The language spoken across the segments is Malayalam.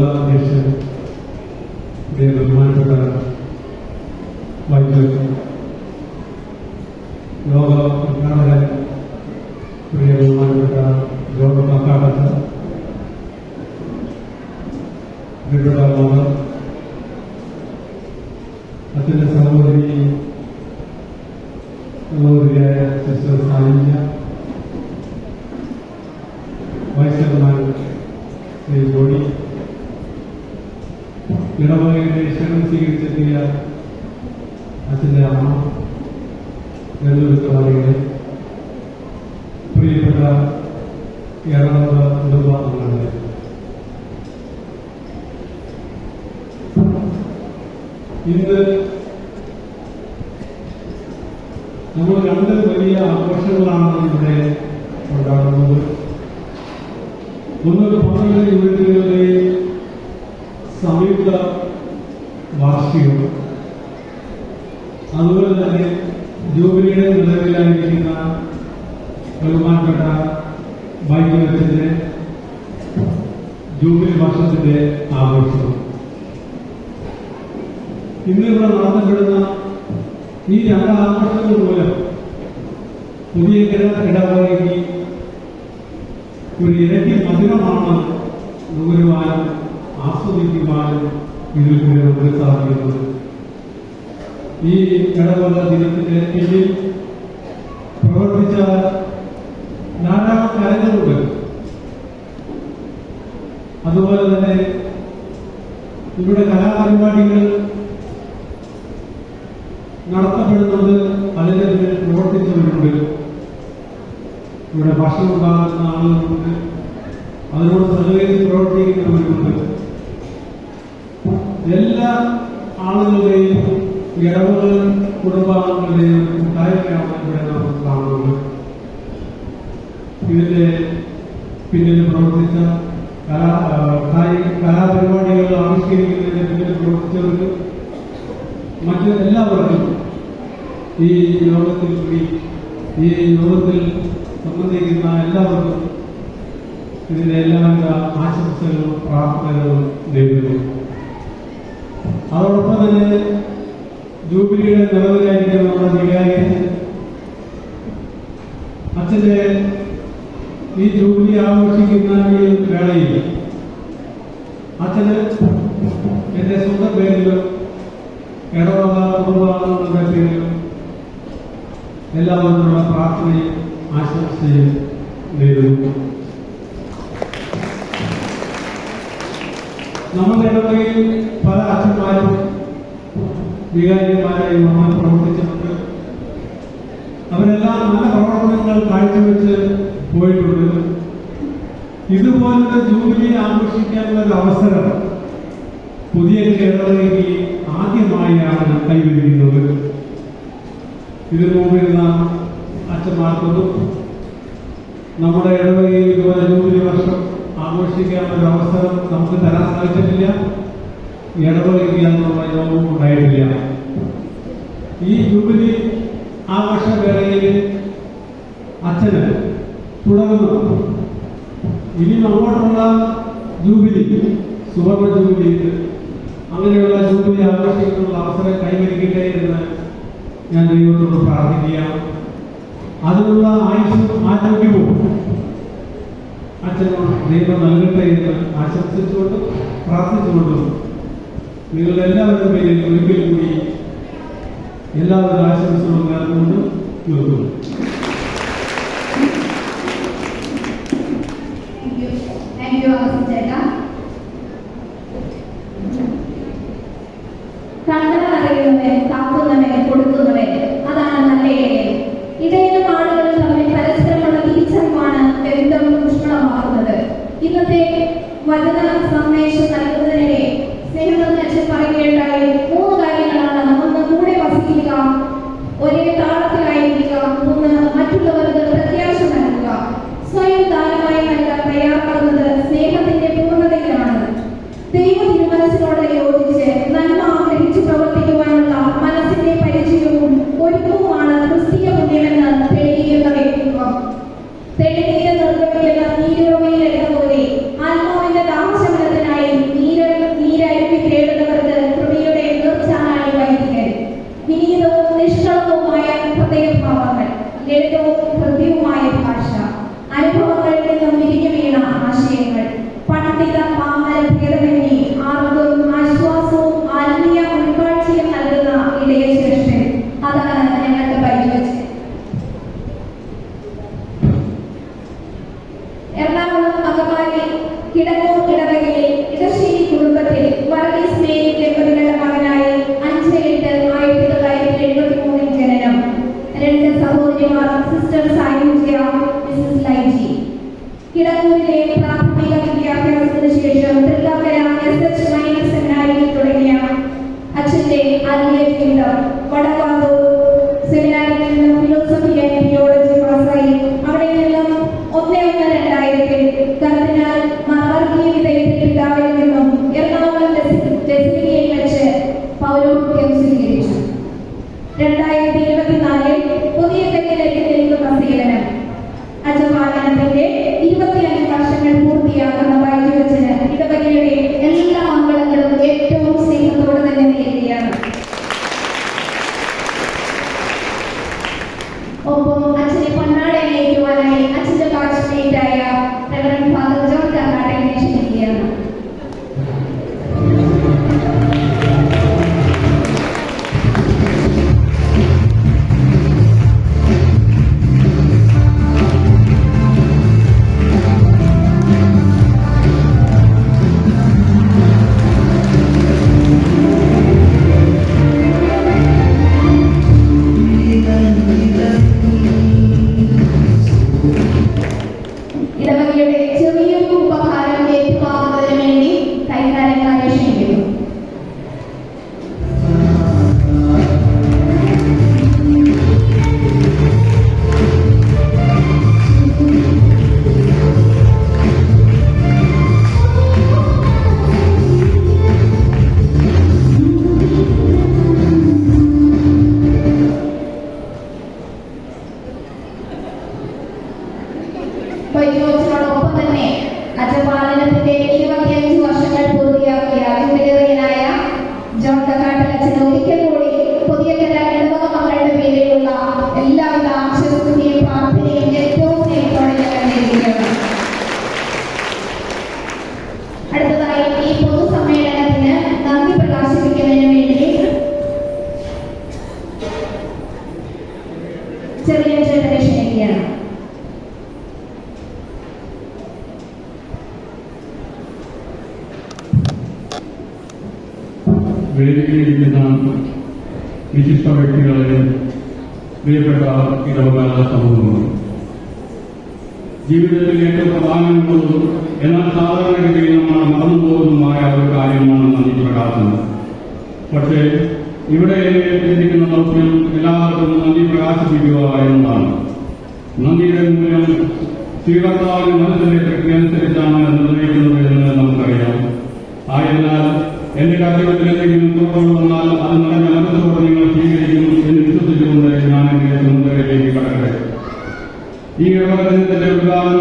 ലോകാധ്യക്ഷൻ പ്രിയ ബഹുമാനപ്പെട്ട വൈദ്യുതി ലോക ഉദ്ഘാടകൻ പ്രിയ ബഹുമാനപ്പെട്ട ലോക കക്കാടത്ത് പ്രിയപ്പെട്ട മോഹൻ അച്ഛന്റെ സഹോദരി സഹോദരിയായ സിസ്റ്റർ സാനിധ്യ വൈസ് ചെയർമാൻ ശ്രീ ജോണി ഇടവകയുടെ ക്ഷണം സ്വീകരിച്ചെത്തിയ അച്ഛന്റെ അമ്മ ബന്ധുവിത്തവാദികളെ പ്രിയപ്പെട്ട കേരള കുടുംബാംഗങ്ങളെ ഇന്ന് നമ്മൾ രണ്ട് വലിയ ആഘോഷങ്ങളാണ് ഇവിടെ കൊണ്ടാടുന്നത് ഒന്ന് പന്ത്രണ്ട് യൂണിറ്റുകളുടെ സംയുക്ത വാർഷികം. അതുപോലെ തന്നെ ജൂബിലിയുടെ നിലവിലായിരിക്കുന്ന ബഹുമാനപ്പെട്ട വൈദ്യുതത്തിന്റെ ജൂബിലി വർഷത്തിന്റെ ആഘോഷം. ഇന്നിവിടെ നടത്തപ്പെടുന്ന ഈ രണ്ട് ആഘോഷങ്ങൾ മൂലം പുതിയ ഇടവകയ്ക്ക് ഒരു ഇരട്ടി മധുരമാണ് നുകരുവാനും ആസ്വദിക്കുവാനും ഇതിൽ കൂടെ നമുക്ക് സാധിക്കുന്നത്. ഈ ഇടവക ദിനത്തിന്റെ പിന്നിൽ പ്രവർത്തിച്ച കാര്യങ്ങളുണ്ട് അതുപോലെ തന്നെ ഇവിടെ കലാപരിപാടികൾ നടത്തപ്പെടുന്നത് പിന്നിൽ പ്രവർത്തിച്ചവരുണ്ട് ഇവിടെ ഭക്ഷണം ഉണ്ടാകുന്ന ആളുകളുണ്ട് അതിനോട് സഹകരിച്ച് പ്രവർത്തിക്കുന്നവരുണ്ട്. എല്ലാ ആളുകളുടെയും ഇടവുകൾ കുടുംബാംഗങ്ങളുടെയും കൂട്ടായ്മയാണ് ഇവിടെ നമുക്ക് കാണുന്നത്. ഇതിന്റെ പിന്നിൽ പ്രവർത്തിച്ച കലാ കലാപരിപാടികൾ ആവിഷ്കരിക്കുന്നതിന്റെ പിന്നിൽ പ്രവർത്തിച്ചവർക്ക് മറ്റ് എല്ലാവർക്കും ഈ യോഗത്തിൽ കൂടി ഈ യോഗത്തിൽ സംബന്ധിക്കുന്ന എല്ലാവർക്കും ഇതിന്റെ എല്ലാവിധ ആശംസകളും പ്രാർത്ഥനകളും നേരുന്നു. അതോടൊപ്പം തന്നെ ജൂബിലിയുടെ നിലവിലായിരിക്കുന്ന നമ്മുടെ വികാരി അച്ഛന്റെ ഈ ജൂബിലി ആഘോഷിക്കുന്ന ഈ വേളയിൽ അച്ഛന് എന്റെ സ്വന്തം പേരിലും ഇടവക കുടുംബാംഗങ്ങളുടെ പേരിലും എല്ലാവരോടുള്ള പ്രാർത്ഥനയും ആശംസയും നേരുന്നു. നമ്മുടെ ഇടവകയിൽ പല അച്ഛന്മാരും വികാരിമാരായി നമ്മൾ പ്രവർത്തിച്ചിട്ടുണ്ട്. അവരെല്ലാം നല്ല പ്രവർത്തനങ്ങൾ കാഴ്ചവെച്ച് പോയിട്ടുണ്ട്. ഇതുപോലത്തെ ജൂബിലി ആഘോഷിക്കാനുള്ള ഒരു അവസരം പുതിയ കേരളത്തിലേക്ക് ആദ്യമായാണ് കൈവരിക്കുന്നത്. ഇതിനു മുമ്പിരുന്ന അച്ഛന്മാർക്കൊന്നും നമ്മുടെ ഇടവകയിൽ ഇതുപോലെ ജൂബിലി വർഷം ആഘോഷിക്കാനുള്ള അവസരം നമുക്ക് തരാൻ സാധിച്ചിട്ടില്ല. ഇടവകയ്ക്ക് എന്നുള്ള യോഗവും ഉണ്ടായിട്ടില്ല. ഈ ജൂബിലി ആഘോഷവേളയിൽ അച്ഛന് തുടർന്ന് ഇനി അങ്ങോട്ടുള്ള ജൂബിലി സുവർണ ജൂബിലി അങ്ങനെയുള്ള ജൂബിലി ആഘോഷിക്കാനുള്ള അവസരം കൈവരിക്കട്ടെ എന്ന് ഞാൻ ദൈവത്തോട് പ്രാർത്ഥിക്കുകയാണ്. അതിനുള്ള ആയുഷും ആരോഗ്യവും അച്ഛനും ദൈവം നൽകട്ടെ എന്ന് ആശംസിച്ചുകൊണ്ടും പ്രാർത്ഥിച്ചുകൊണ്ടും നിങ്ങളുടെ എല്ലാവരുടെ പേരിൽ ഒരിക്കൽ കൂടി എല്ലാവരുടെ ആശംസകളും നേർന്നുകൊണ്ട് നിർത്തുന്നു കണ്ടതറിയുന്നവൻ കാക്കുന്നവൻ കൊടുക്കുന്നവൻ അതാണ് നല്ല ഇടയൻ ഇടയനും ആളുകളും തമ്മിൽ പരസ്പരമുള്ള തിരിച്ചറിവാണ് ബന്ധം ഊഷ്മളമാക്കുന്നത് ഇന്നത്തെ വചന സന്ദേശം നൽകുന്നതിനിടെ സ്നേഹമെന്ന് ദൈവ തിരുമനസിനോട് യോജിച്ച് അകമാലി ചെറിയ ചേട്ടനെ ക്ഷണിക്കുകയാണ് വേദിയിലിരിക്കുന്ന വിശിഷ്ട വ്യക്തികളെ പ്രിയപ്പെട്ട ഇടവകാല സമൂഹങ്ങൾ ജീവിതത്തിൽ ഏറ്റവും പ്രധാനമുള്ളതും എന്നാൽ സാധാരണഗതിയിൽ നമ്മൾ മറന്നുപോകുന്നതുമായ ഒരു കാര്യമാണ് നന്ദി പ്രകാശനം പക്ഷേ ഇവിടെ എത്തിയിരിക്കുന്ന ദൗത്യം എല്ലാവർക്കും നന്ദി പ്രകാശിപ്പിക്കുക എന്നതാണ്. നന്ദിയുടെ മൂല്യം സ്വീകർത്താവിന്റെ മനസ്സിന്റെ അനുസരിച്ചാണ് നിർണയിക്കുന്നത് എന്ന് നമുക്കറിയാം. ആയതിനാൽ എന്റെ കാര്യത്തിൽ എന്തെങ്കിലും കുറവുകൾ വന്നാൽ അത് നിറഞ്ഞ മനസ്സോടെ നിങ്ങൾ സ്വീകരിക്കും എന്ന് വിശ്വസിച്ചുകൊണ്ട് ഞാൻ എന്റെ ചുമതലയിലേക്ക് കടക്കട്ടെ. ഈ വ്യവഹാരത്തിന്റെ ഉദ്ഘാടനം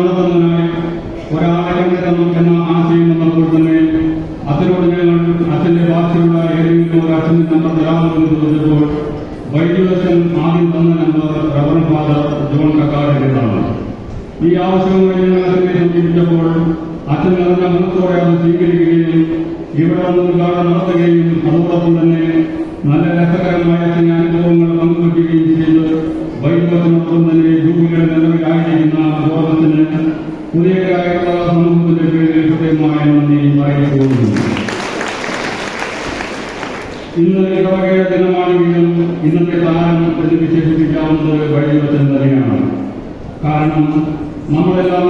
രസകരമായ ചില അനുഭവങ്ങൾ പങ്കുവയ്ക്കുകയും ചെയ്ത്. വൈഭവത്തിനൊപ്പം തന്നെ ജൂബിലിയുടെ നിലവിലായിരിക്കുന്ന ഗോപത്തിന് പുതിയതായിട്ടുള്ള സമൂഹത്തിന്റെ പേരിൽ ഹൃദയമായ നന്ദി അറിയിക്കുന്നു ഇന്ന് ഇടവകയുടെ ദിനമാണെങ്കിലും ഇന്നത്തെ താരം എന്ന് വിശേഷിപ്പിക്കാവുന്നത് വൈദ്യുതൻ തന്നെയാണ്. കാരണം നമ്മളെല്ലാം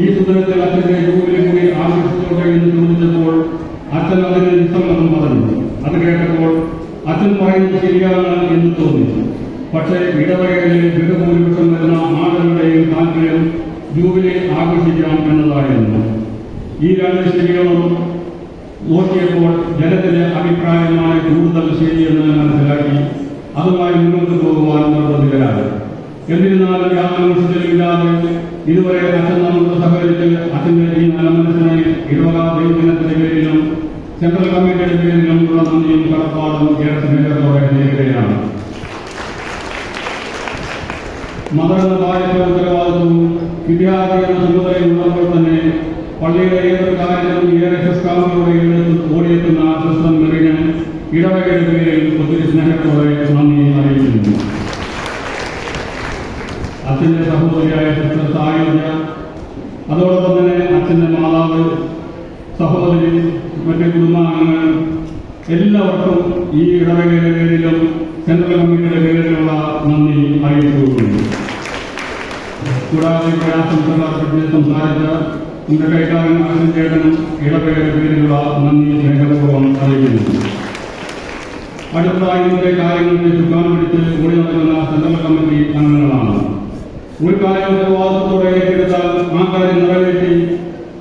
ഈ സുദിനത്തിൽ അച്ഛന്റെ ജൂബിലി കൂടി ആഘോഷിച്ചോട്ടെ എന്ന് ചോദിച്ചപ്പോൾ അച്ഛൻ അതിന് പറഞ്ഞു. അത് കേട്ടപ്പോൾ അച്ഛൻ പറയുന്നത് ശരിയാണ് എന്ന് തോന്നി പക്ഷേ ഇടവകയിലെ ബഹുഭൂരിപക്ഷം വരുന്ന ആളുകളുടെയും താല്പര്യം ജൂബിലി ആഘോഷിക്കാം എന്നതായിരുന്നു. ഈ രണ്ട് ശരികളും നോക്കിയപ്പോൾ ജനത്തിന്റെ അഭിപ്രായമായ കൂടുതൽ ശരിയെന്ന് മനസ്സിലാക്കി അതുമായി മുന്നോട്ട് പോകുവാൻ നിർബന്ധിതരാണ് എന്നിരുന്നാലും യാതൊരു ഇല്ലാതെ ഇതുവരെ അച്ഛൻ ഇടവകയുടെ പേരിൽ ഒത്തിരി സ്നേഹത്തോടെ നന്ദി അറിയിക്കുന്നു അച്ഛന്റെ സഹോദരിയായ സിസ്റ്റർ സായുജ അതോടൊപ്പം തന്നെ അച്ഛന്റെ മാതാവ് സഹോദരി മറ്റ് കുടുംബാംഗങ്ങൾ എല്ലാവർക്കും ഈ ഇടവകയുടെ പേരിലും സെൻട്രൽ കമ്മിറ്റിയുടെ പേരിലുള്ള നന്ദി അറിയിച്ചുകൊള്ളുന്നു. കൂടാതെ പ്രയാസംസഭയെ സംസാരിച്ച എന്റെ കൈക്കാരൻ അച്ഛൻ ചേട്ടനും ഇടവകയുടെ പേരിലുള്ള നന്ദി സ്നേഹപൂർവം അറിയിക്കുന്നു. അടുത്തതായി ഇന്നത്തെ കാര്യങ്ങളുടെ ചുക്കാൻ പിടിച്ച് കൂടി നടക്കുന്ന സെൻട്രൽ കമ്മിറ്റി അംഗങ്ങളാണ്. ഒരു കാര്യം ഉത്തരവാദിത്തത്തോടെ ഏറ്റെടുത്താൽ ആ കാര്യം നിറവേറ്റി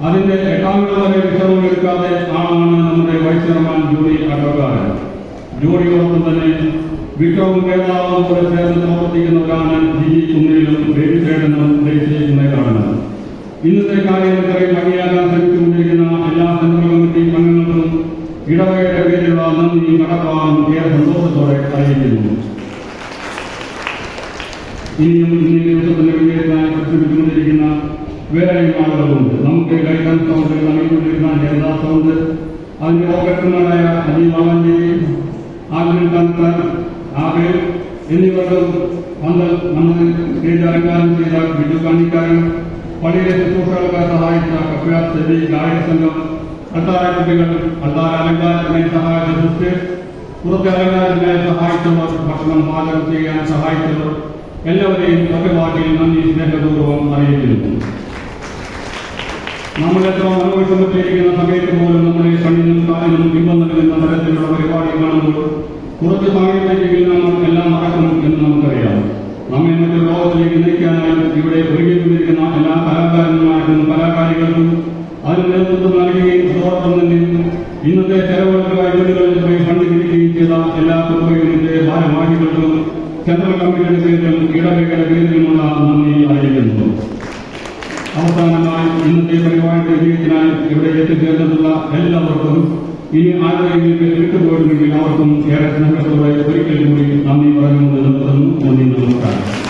അതിന്റെ എട്ടാം വരെ വിശ്രമം എടുക്കാതെ ആളാണ് നമ്മുടെ വൈസ് ചെയർമാൻ ജോലി അഡ്വക്കാരൻ ജോലിയോടൊപ്പം തന്നെ വിക്രവും കേരളവും കൂടെ ചേർന്ന് പ്രവർത്തിക്കുന്നവരാണ് ജി കുന്നിലും ബേബി ചേട്ടനും ദേശീയ നേതാവാണ് ഇന്നത്തെ കാര്യം ഇത്രയും ഭംഗിയാക്കാൻ ശ്രമിച്ചുകൊണ്ടിരിക്കുന്ന എല്ലാ സെൻട്രൽ കമ്മിറ്റി അംഗങ്ങൾക്കും ഇടവകയുടെ നന്ദി കടപ്പാടും ഏറെ സന്തോഷത്തോടെ അറിയിക്കുന്നു ഇനിയും ഇന്നേ ദിവസത്തിന്റെ വിജയത്തിനായി പരിശ്രമിച്ചുകൊണ്ടിരിക്കുന്ന വേറെയും ആളുകളുണ്ട്. നമുക്ക് കഴിക്കാൻ സൗണ്ട് നൽകിക്കൊണ്ടിരുന്ന ജനതാ സൗണ്ട് അതിന്റെ ഓപ്പറേറ്റർമാരായ അജീവ് വാളഞ്ചേരി ആഗ്രഹ കന്തൻ ആബേൽ എന്നിവർക്കും വന്ന് നമ്മുടെ സ്റ്റേജ് അലങ്കാരം ചെയ്ത ബിജു കാണിക്കാരൻ പള്ളിയിലെ ശുശ്രൂഷകൾക്ക് സഹായിച്ച സെബി ഗായക സംഘം അൾത്താര കുട്ടികൾ അൾത്താര അലങ്കാരത്തിനായി സഹായിച്ച സിസ്റ്റേഴ്സ് പുറത്തെ അലങ്കാരത്തിനായി സഹായിച്ചവർ ഭക്ഷണം പാചകം ചെയ്യാൻ സഹായിച്ചവർ എല്ലാവരെയും ഒറ്റവാക്കിൽ നന്ദി സ്നേഹപൂർവം അറിയിക്കുന്നു. നമ്മൾ എത്ര മനോവിഷമത്തിലിരിക്കുന്ന സമയത്ത് പോലും നമ്മുടെ കണ്ണിനും കാലിനും ബിംബം നൽകുന്ന തരത്തിലുള്ള പരിപാടി കാണുമ്പോൾ കുറച്ച് സമയത്തേക്കെങ്കിലും നമ്മൾ എല്ലാം മറക്കും എന്ന് നമുക്കറിയാം. നമ്മെ മറ്റൊരു ലോകത്തിലേക്ക് നയിക്കാനായി ഇവിടെ ഒരുങ്ങിക്കൊണ്ടിരിക്കുന്ന എല്ലാ കലാകാരന്മാർക്കും കലാകാരികൾക്കും അതിന് നേതൃത്വം നൽകുകയും അതോടൊപ്പം ഇന്നത്തെ ചെലവുകൾക്കായി വീടുകളിൽ ഫണ്ട് കിട്ടുകയും ചെയ്ത എല്ലാ കുടുംബങ്ങളുടെ ഭാരവാഹികൾക്കും സെൻട്രൽ കമ്മിറ്റിയുടെ പേരിലും ഇടവകയുടെ പേരിലുമുള്ള നന്ദി അറിയിക്കുന്നു. അവസാനമായി ഇന്നത്തെ പരിപാടിയുടെ വിജയത്തിനായി ഇവിടെ എത്തിച്ചേർന്നിട്ടുള്ള എല്ലാവർക്കും ഇനി ആരുടെയെങ്കിലും വിട്ടുപോയിട്ടുണ്ടെങ്കിൽ അവർക്കും ഏറെ സ്നേഹത്തോടെ ഒരിക്കൽ കൂടി നന്ദി പറഞ്ഞു നിർത്തുന്നു നന്ദി നമസ്കാരം.